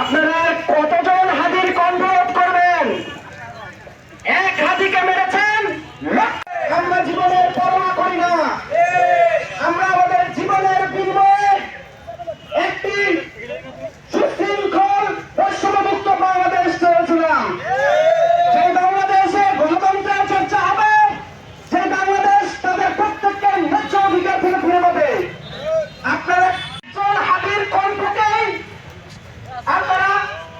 আপনারা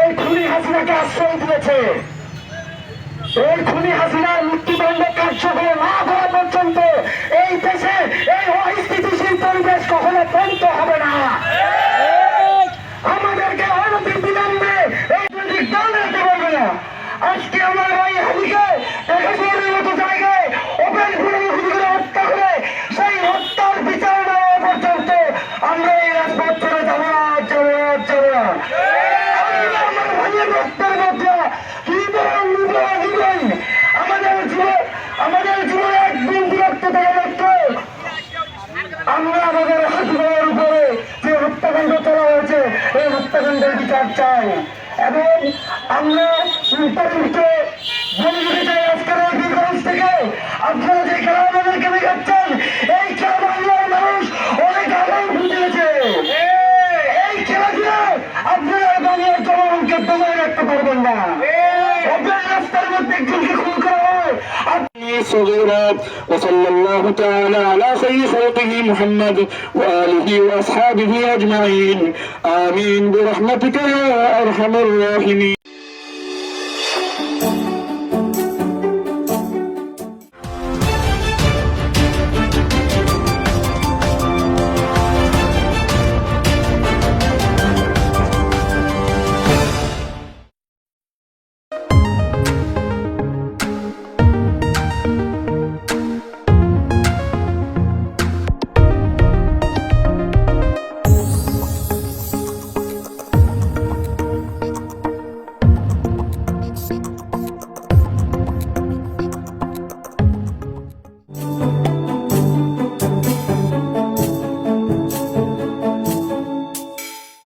এই খুনি হাসিনাকে আশ্রয় দিয়েছে। এই খুনি হাসিনার মৃত্যুদণ্ড কার্যকর না করা পর্যন্ত এই দেশে এই অস্থিতিশীল পরিবেশ কখনো বন্ধ হবে না। আমাদেরকে অনতি বিলম্বে এই দলের দেবে না আজকে আমার ওই হাদিকে দেখাশোনার মতো জায়গায় ওপেন করে মুখি করে হত্যা করে সেই হত্যার বিচার না হওয়া পর্যন্ত আমরা এই রাজপথ ছেড়ে যাব না যাব না যাব না আমরা আমার ভাইয়ের রক্তের মধ্যে কি বলেন দিবেন আমাদের জীবন আমাদের জীবনে একদিন বিরক্ত থেকে মাত্র আমরা আমাদের হাসিনের উপরে যে হত্যাকাণ্ড করা হয়েছে এই হত্যাকাণ্ডের বিচার চাই। এবং আমরা তাদেরকে বলে দিতে চাই আজকের এই বিকজ থেকে। আপনারা যে খেলা আমাদেরকে দেখাচ্ছেন এই খেলা বাংলার মানুষ অনেক আগেই বুঝেছে এই খেলা দিয়ে আপনারা বাংলার জনগণকে দমায় রাখতে পারবেন না। রাস্তার মধ্যে একজনকে صغيرا وصلى الله تعالى على خير خلقه محمد وآله وأصحابه أجمعين. آمين. برحمتك يا أرحم الراحمين.